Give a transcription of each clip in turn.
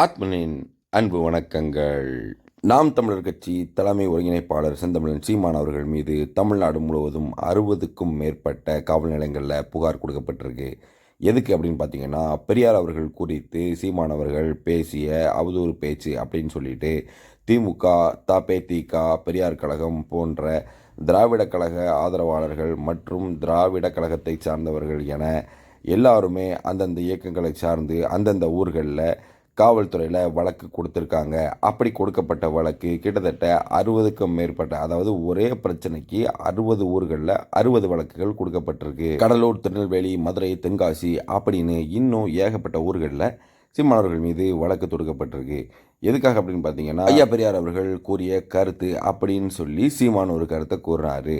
ஆத்மனின் அன்பு வணக்கங்கள். நாம் தமிழர் கட்சி தலைமை ஒருங்கிணைப்பாளர் செந்தமிழன் சீமான் அவர்கள் மீது தமிழ்நாடு முழுவதும் அறுபதுக்கும் மேற்பட்ட காவல் நிலையங்களில் புகார் கொடுக்கப்பட்டிருக்கு. எதுக்கு அப்படின்னு பார்த்தீங்கன்னா பெரியார் அவர்கள் குறித்து சீமான் அவர்கள் பேசிய அவதூறு பேச்சு அப்படின்னு சொல்லிட்டு திமுக தபேதிக பெரியார் கழகம் போன்ற திராவிட கழக ஆதரவாளர்கள் மற்றும் திராவிட கழகத்தை சார்ந்தவர்கள் என எல்லாருமே அந்தந்த இயக்கங்களை சார்ந்து அந்தந்த ஊர்களில் காவல்துறையில் வழக்கு கொடுத்துருக்காங்க. அப்படி கொடுக்கப்பட்ட வழக்கு கிட்டத்தட்ட அறுபதுக்கும் மேற்பட்ட அதாவது ஒரே பிரச்சனைக்கு அறுபது ஊர்களில் அறுபது வழக்குகள் கொடுக்கப்பட்டிருக்கு. கடலூர் திருநெல்வேலி மதுரை தென்காசி அப்படின்னு இன்னும் ஏகப்பட்ட ஊர்களில் சீமானவர்கள் மீது வழக்கு தொடுக்கப்பட்டிருக்கு. எதுக்காக அப்படின்னு பார்த்தீங்கன்னா ஐயா பெரியார் அவர்கள் கூறிய கருத்து அப்படின்னு சொல்லி சீமான் ஒரு கருத்தை கூறினாரு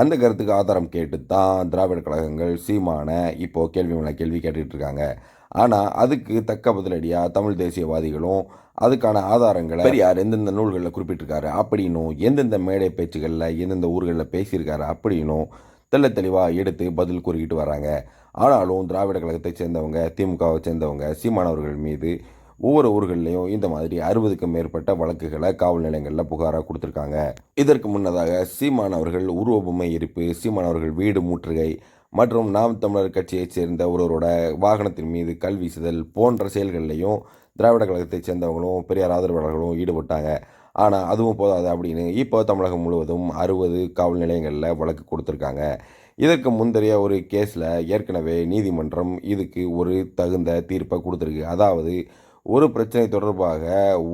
அந்த கருத்துக்கு ஆதாரம் கேட்டு தான் திராவிட கழகங்கள் சீமானை இப்போ கேள்வி மேலே கேள்வி கேட்டுட்டு இருக்காங்க. ஆனால் அதுக்கு தக்க பதிலடியாக தமிழ் தேசியவாதிகளும் அதுக்கான ஆதாரங்களை பெரியார் எந்தெந்த நூல்களில் குறிப்பிட்டிருக்காரு அப்படின்னும் எந்தெந்த மேடை பேச்சுகளில் எந்தெந்த ஊர்களில் பேசியிருக்காரு அப்படின்னும் தெள்ள தெளிவாக எடுத்து பதில் கூறிக்கிட்டு வராங்க. ஆனாலும் திராவிட கழகத்தை சேர்ந்தவங்க திமுகவை சேர்ந்தவங்க சீமானவர்கள் மீது ஒவ்வொரு ஊர்கள்லையும் இந்த மாதிரி அறுபதுக்கும் மேற்பட்ட வழக்குகளை காவல் நிலையங்களில் புகாராக கொடுத்துருக்காங்க. இதற்கு முன்னதாக சீமான் அவர்கள் உருவபொம்மை எரிப்பு சீமான் அவர்கள் வீடு முற்றுகை மற்றும் நாம் தமிழர் கட்சியைச் சேர்ந்த ஒருவரோட வாகனத்தின் மீது கல் வீசுதல் போன்ற செயல்கள்லையும் திராவிட கழகத்தைச் சேர்ந்தவங்களும் பெரியார் ஆதரவாளர்களும் ஈடுபட்டாங்க. ஆனால் அதுவும் போதாது அப்படின்னு இப்போ தமிழகம் முழுவதும் அறுபது காவல் நிலையங்களில் வழக்கு கொடுத்துருக்காங்க. இதற்கு முந்தைய ஒரு கேஸில் ஏற்கனவே நீதிமன்றம் இதுக்கு ஒரு தகுந்த தீர்ப்பை கொடுத்துருக்கு. அதாவது ஒரு பிரச்சனை தொடர்பாக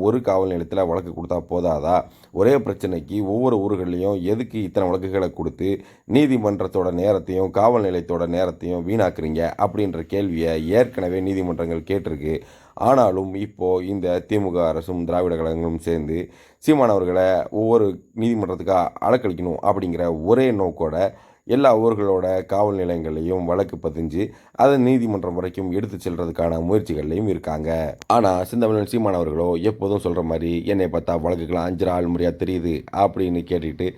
ஒரு காவல் நிலையத்தில் வழக்கு கொடுத்தா போதாதா? ஒரே பிரச்சனைக்கு ஒவ்வொரு ஊர்கள்லையும் எதுக்கு இத்தனை வழக்குகளை கொடுத்து நீதிமன்றத்தோட நேரத்தையும் காவல் நிலையத்தோட நேரத்தையும் வீணாக்குறீங்க? அப்படின்ற கேள்வியை ஏற்கனவே நீதிமன்றங்கள் கேட்டிருக்கு. ஆனாலும் இப்போது இந்த திமுக அரசும் திராவிட கழகங்களும் சேர்ந்து சீமானவர்களை ஒவ்வொரு நீதிமன்றத்துக்காக அலக்களிக்கணும் அப்படிங்கிற ஒரே நோக்கோட எல்லா ஊர்களோட காவல் நிலையங்களையும் வழக்கு பதிஞ்சு அதை நீதிமன்றம் வரைக்கும் எடுத்து செல்றதுக்கான முயற்சிகள்லையும் இருக்காங்க. ஆனால் சிந்தமிழன் சீமானவர்களோ எப்போதும் சொல்கிற மாதிரி என்னை பார்த்தா வழக்குக்கெல்லாம் அஞ்சு ஆள் முறையாக தெரியுது அப்படின்னு கேட்டுக்கிட்டு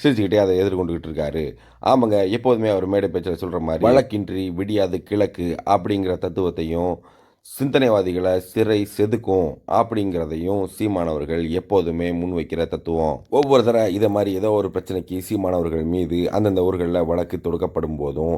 சிரிச்சுக்கிட்டே அதை எதிர்கொண்டுகிட்டு இருக்காரு. ஆமாங்க எப்போதுமே அவர் மேடை பேச்சில் சொல்கிற மாதிரி வழக்கின்றி விடியாது கிழக்கு அப்படிங்கிற தத்துவத்தையும் சிந்தனைவாதிகளை சிறை செதுக்கும் அப்படிங்கிறதையும் சீமானவர்கள் எப்போதுமே முன்வைக்கிற தத்துவம். ஒவ்வொரு தர இதை மாதிரி ஏதோ ஒரு பிரச்சனைக்கு சீமானவர்கள் மீது அந்தந்த ஊர்களில் வழக்கு தொடுக்கப்படும் போதும்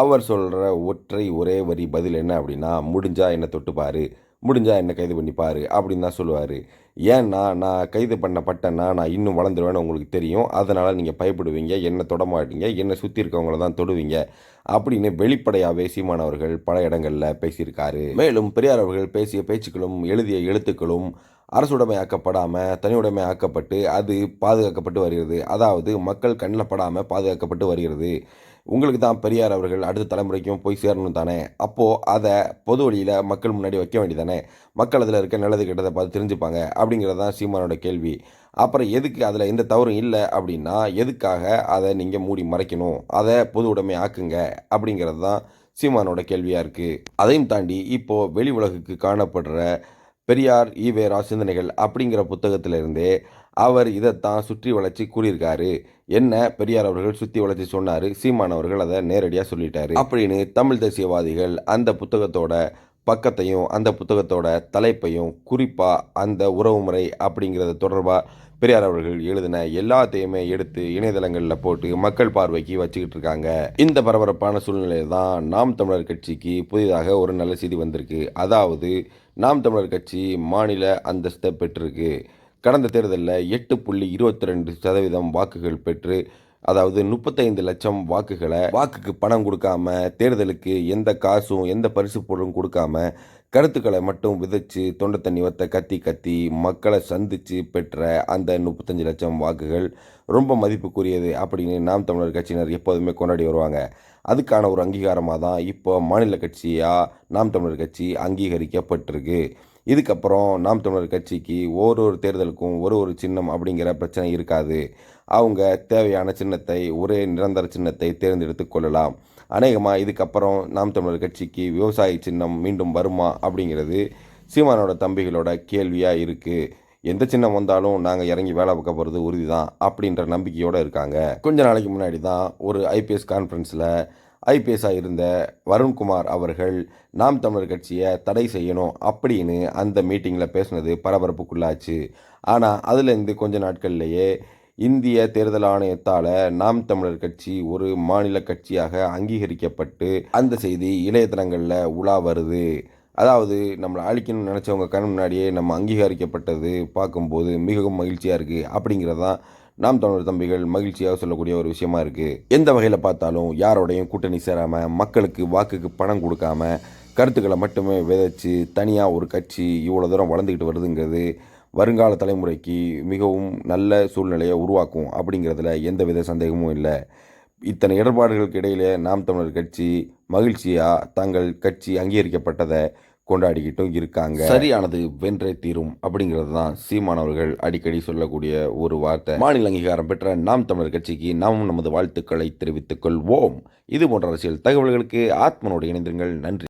அவர் சொல்கிற ஒற்றை ஒரே வரி பதில் என்ன அப்படின்னா முடிஞ்சா என்னை தொட்டுப்பாரு. முடிஞ்சால் என்னை கைது பண்ணிப்பார் அப்படின்னு தான் சொல்லுவார். ஏன்னா நான் கைது பண்ணப்பட்டேன்னா நான் இன்னும் வளர்ந்துருவேன்னு உங்களுக்கு தெரியும். அதனால் நீங்கள் பயப்படுவீங்க என்னை தொடமாட்டீங்க என்னை சுற்றி இருக்கவங்கள தான் தொடுவீங்க அப்படின்னு வெளிப்படையாகவே சீமான் அவர்கள் பல இடங்களில் பேசியிருக்காரு. மேலும் பெரியார் அவர்கள் பேசிய பேச்சுக்களும் எழுதிய எழுத்துக்களும் அரசுடைமை ஆக்கப்படாமல் தனியுடைமை ஆக்கப்பட்டு அது பாதுகாக்கப்பட்டு வருகிறது. அதாவது மக்கள் கண்ணில் படாமல் பாதுகாக்கப்பட்டு வருகிறது. உங்களுக்கு தான் பெரியார் அவர்கள் அடுத்த தலைமுறைக்கும் போய் சேரணும் தானே? அப்போது அதை பொது வழியில் மக்கள் முன்னாடி வைக்க வேண்டியதானே? மக்கள் அதில் இருக்க நல்லது கெட்டதை பார்த்து தெரிஞ்சுப்பாங்க அப்படிங்கிறது தான் சீமானோட கேள்வி. அப்புறம் எதுக்கு அதில் எந்த தவறும் இல்லை அப்படின்னா எதுக்காக அதை நீங்கள் மூடி மறைக்கணும்? அதை பொது உடைமை ஆக்குங்க அப்படிங்கிறது தான் சீமானோட கேள்வியாக இருக்குது அதையும் தாண்டி இப்போது வெளி உலகுக்கு காணப்படுற பெரியார் ஈவேரா சிந்தனைகள் அப்படிங்கிற புத்தகத்திலிருந்தே அவர் இதைத்தான் சுற்றி வளைச்சி கூறியிருக்காரு. என்ன? பெரியார் அவர்கள் சுற்றி வளைச்சி சொன்னார். சீமான் அவர்கள் அதை நேரடியாக சொல்லிட்டாரு. அப்படின்னு தமிழ் தேசியவாதிகள் அந்த புத்தகத்தோட பக்கத்தையும் அந்த புத்தகத்தோட தலைப்பையும் குறிப்பாக அந்த உறவுமுறை அப்படிங்கிறது தொடர்பாக பெரியார் அவர்கள் எழுதின எல்லாத்தையுமே எடுத்து இணையதளங்களில் போட்டு மக்கள் பார்வைக்கு வச்சுக்கிட்டு இருக்காங்க. இந்த பரபரப்பான சூழ்நிலையில் தான் நாம் தமிழர் கட்சிக்கு புதிதாக ஒரு நல்ல செய்தி வந்திருக்கு. அதாவது நாம் தமிழர் கட்சி மாநில அந்தஸ்தை பெற்றிருக்கு. கடந்த தேர்தலில் எட்டு புள்ளி இருபத்தி ரெண்டு சதவீதம் வாக்குகள் பெற்று அதாவது முப்பத்தைந்து லட்சம் வாக்குகளை வாக்குக்கு பணம் கொடுக்காம தேர்தலுக்கு எந்த காசும் எந்த பரிசு பொருளும் கொடுக்காம கருத்துக்களை மட்டும் விதைச்சு தொண்டை தண்ணி வத்த கத்தி கத்தி மக்களை சந்தித்து பெற்ற அந்த முப்பத்தஞ்சு லட்சம் வாக்குகள் ரொம்ப மதிப்புக்குரியது அப்படின்னு நாம் தமிழர் கட்சியினர் எப்போதுமே கொண்டாடி வருவாங்க. அதுக்கான ஒரு அங்கீகாரமாக தான் இப்போ மாநில கட்சியாக நாம் தமிழர் கட்சி அங்கீகரிக்கப்பட்டிருக்கு. இதுக்கப்புறம் நாம் தமிழர் கட்சிக்கு ஒரு ஒரு தேர்தலுக்கும் ஒரு ஒரு சின்னம் அப்படிங்கிற பிரச்சனை இருக்காது. அவங்க தேவையான சின்னத்தை ஒரே நிரந்தர சின்னத்தை தேர்ந்தெடுத்து கொள்ளலாம். அநேகமாக இதுக்கப்புறம் நாம் தமிழர் கட்சிக்கு விவசாய சின்னம் மீண்டும் வருமா அப்படிங்கிறது சீமானோட தம்பிகளோட கேள்வியாக இருக்குது எந்த சின்னம் வந்தாலும் நாங்கள் இறங்கி வேலை பார்க்க போகிறது உறுதி தான் அப்படின்ற நம்பிக்கையோடு இருக்காங்க. கொஞ்ச நாளைக்கு முன்னாடி தான் ஒரு ஐபிஎஸ் கான்ஃபரன்ஸில் ஐபிஎஸ்ஸாக இருந்த வருண்குமார் அவர்கள் நாம் தமிழர் கட்சியை தடை செய்யணும் அப்படின்னு அந்த மீட்டிங்கில் பேசுனது பரபரப்புக்குள்ளாச்சு. ஆனால் அதுலேருந்து கொஞ்ச நாட்கள்லேயே இந்திய தேர்தல் ஆணையத்தால் நாம் தமிழர் கட்சி ஒரு மாநில கட்சியாக அங்கீகரிக்கப்பட்டு அந்த செய்தி இணையதளங்களில் உலா வருது. அதாவது நம்மளை அழிக்கணும்னு நினச்சவங்க கண் முன்னாடியே நம்ம அங்கீகரிக்கப்பட்டது பார்க்கும்போது மிகவும் மகிழ்ச்சியாக இருக்குது அப்படிங்கிறது தான் நாம் தமிழர் தம்பிகள் மகிழ்ச்சியாக சொல்லக்கூடிய ஒரு விஷயமா இருக்குது எந்த வகையில் பார்த்தாலும் யாரோடையும் கூட்டணி சேராமல் மக்களுக்கு வாக்குக்கு பணம் கொடுக்காம கருத்துக்களை மட்டுமே விதைச்சி தனியாக ஒரு கட்சி இவ்வளோ தூரம் வளர்ந்துக்கிட்டு வருதுங்கிறது வருங்கால தலைமுறைக்கு மிகவும் நல்ல சூழ்நிலையை உருவாக்கும் அப்படிங்கிறதுல எந்தவித சந்தேகமும் இல்லை. இத்தனை இடர்பாடுகளுக்கு இடையிலே நாம் தமிழர் கட்சி மகிழ்ச்சியாக தங்கள் கட்சி அங்கீகரிக்கப்பட்டதை கொண்டாடிக்கிட்டும் இருக்காங்க. சரியானது வென்றே தீரும் அப்படிங்கிறது தான் சீமானவர்கள் அடிக்கடி சொல்லக்கூடிய ஒரு வார்த்தை. மாநில அங்கீகாரம் பெற்ற நாம் தமிழர் கட்சிக்கு நாம் நமது வாழ்த்துக்களை தெரிவித்துக் கொள்வோம் இது போன்ற அரசியல் தகவல்களுக்கு ஆத்மனோடு இணைந்திருங்கள். நன்றி.